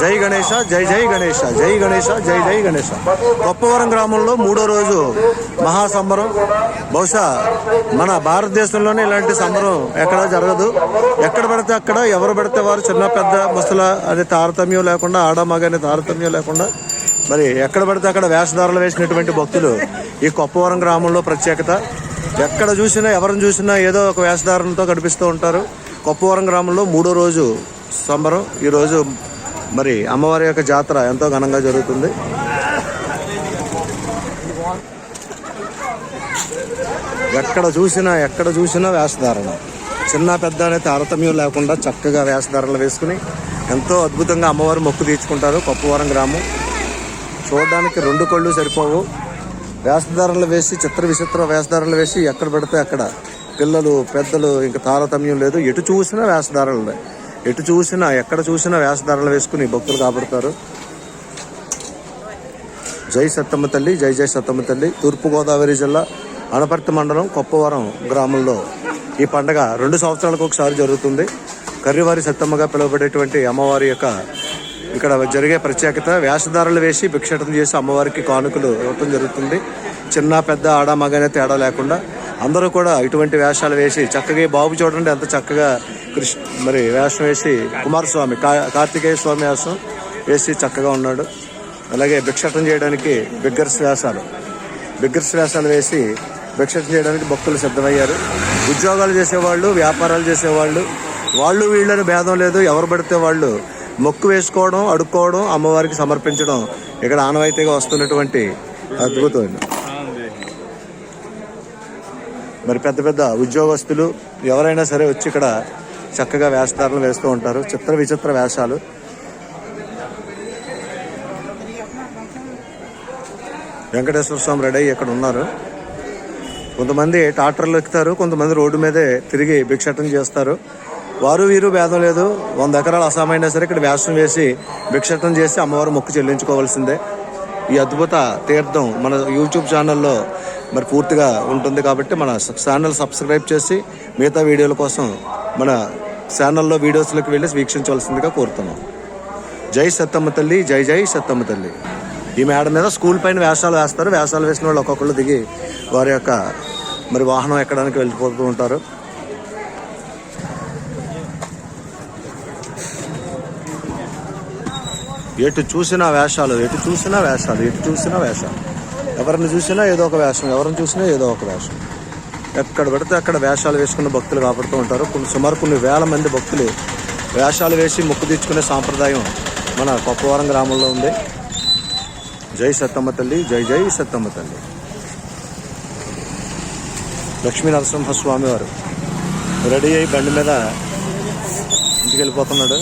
జై గణేష జై జై గణేష జై గణేష జై జై గణేష. కొప్పవరం గ్రామంలో మూడో రోజు మహాసంబరం. బహుశా మన భారతదేశంలోనే ఇలాంటి సంబరం ఎక్కడ జరగదు. ఎక్కడ పడితే అక్కడ ఎవరు పడితే వారు చిన్న పెద్ద ముసల అది తారతమ్యం లేకుండా ఆడ మగ తారతమ్యం లేకుండా. మరి ఎక్కడ పడితే అక్కడ వేషధారలు వేసినటువంటి భక్తులు ఈ కొప్పవరం గ్రామంలో ప్రత్యేకత. ఎక్కడ చూసినా ఎవరిని చూసినా ఏదో ఒక వేషధారణతో కనిపిస్తూ ఉంటారు. కొప్పవరం గ్రామంలో మూడో రోజు సంబరం. ఈరోజు మరి అమ్మవారి యొక్క జాతర ఎంతో ఘనంగా జరుగుతుంది. ఎక్కడ చూసినా ఎక్కడ చూసినా వేషధారణ. చిన్న పెద్ద అనే తారతమ్యం లేకుండా చక్కగా వేషధారణలు వేసుకుని ఎంతో అద్భుతంగా అమ్మవారు మొక్కు తీర్చుకుంటారు కొప్పవరం గ్రామం. చూడడానికి రెండు కళ్ళు సరిపోవు. వేషధారణలు వేసి చిత్ర విచిత్ర వేషధారణలు వేసి ఎక్కడ పెడితే అక్కడ పిల్లలు పెద్దలు ఇంకా తారతమ్యం లేదు. ఎటు చూసినా వేషధారణలు. ఎటు చూసినా ఎక్కడ చూసినా వేషధారలు వేసుకుని భక్తులు కాపాడుతారు జై సత్తమ్మ తల్లి జై జై సత్తమ్మ తల్లి. తూర్పుగోదావరి జిల్లా అనపర్తి మండలం కొప్పవరం గ్రామంలో ఈ పండగ రెండు సంవత్సరాలకు ఒకసారి జరుగుతుంది. కర్రివారి సత్తమ్మగా పిలువబడేటువంటి అమ్మవారి యొక్క ఇక్కడ జరిగే ప్రత్యేకత వేషధారలు వేసి భిక్షటం చేసి అమ్మవారికి కానుకలు ఇవ్వటం జరుగుతుంది. చిన్న పెద్ద ఆడ మగ అనే తేడా లేకుండా అందరూ కూడా ఇటువంటి వేషాలు వేసి చక్కగా బాబు చూడండి ఎంత చక్కగా కృష్ణ మరి వేషం వేసి కుమారస్వామి కా కార్తికేయ స్వామి వేషం వేసి చక్కగా ఉన్నాడు. అలాగే భిక్షటం చేయడానికి బిగ్గర్స్ వేషాలు. బిగ్గర్స్ వేషాలు వేసి భిక్షటం చేయడానికి భక్తులు సిద్ధమయ్యారు. ఉద్యోగాలు చేసేవాళ్ళు వ్యాపారాలు చేసేవాళ్ళు వాళ్ళు వీళ్ళని భేదం లేదు ఎవరు పడితే వాళ్ళు మొక్కు వేసుకోవడం అడుక్కోవడం అమ్మవారికి సమర్పించడం ఇక్కడ ఆనవాయితీగా వస్తున్నటువంటి అద్భుతం. మరి పెద్ద పెద్ద ఉద్యోగస్తులు ఎవరైనా సరే వచ్చి ఇక్కడ చక్కగా వేషధారణలు వేస్తూ ఉంటారు. చిత్ర విచిత్ర వేషాలు. వెంకటేశ్వర స్వామి రెడీ అయ్యి ఇక్కడ ఉన్నారు. కొంతమంది ట్రాక్టర్లు ఎక్కుతారు కొంతమంది రోడ్డు మీదే తిరిగి భిక్షటం చేస్తారు. వారు వీరు భేదం లేదు. వంద ఎకరాలు అసామైనా సరే ఇక్కడ వ్యాసం వేసి భిక్షటం చేసి అమ్మవారు మొక్కు చెల్లించుకోవాల్సిందే. ఈ అద్భుత తీర్థం మన యూట్యూబ్ ఛానల్లో మరి పూర్తిగా ఉంటుంది కాబట్టి మన ఛానల్ సబ్స్క్రైబ్ చేసి మిగతా వీడియోల కోసం మన ఛానల్లో వీడియోస్లోకి వెళ్ళి వీక్షించవలసిందిగా కోరుతున్నాం. జై సత్తమ్మ తల్లి జై జై సత్తమ్మ తల్లి. ఈ మేడ మీద స్కూల్ పైన వేషాలు వేస్తారు. వేషాలు వేసిన వాళ్ళు ఒక్కొక్కళ్ళు దిగి వారి యొక్క మరి వాహనం ఎక్కడానికి వెళ్ళిపోతూ ఉంటారు. ఎటు చూసినా వేషాలు ఎటు చూసినా వేషాలు ఎటు చూసినా వేషాలు. ఎవరిని చూసినా ఏదో ఒక వేషం ఎవరిని చూసినా ఏదో ఒక వేషం. ఎక్కడ పడితే అక్కడ వేషాలు వేసుకున్న భక్తులు కాపాడుతూ ఉంటారు. కొన్ని సుమారు కొన్ని వేల మంది భక్తులు వేషాలు వేసి మొక్కు తీర్చుకునే సాంప్రదాయం మన కొప్పవరం గ్రామంలో ఉంది. జై సత్తమ్మ తల్లి జై జై సత్తమ్మ తల్లి. లక్ష్మీ నరసింహస్వామి వారు రెడీ అయ్యి బండి మీద ఇంటికి వెళ్ళిపోతున్నాడు.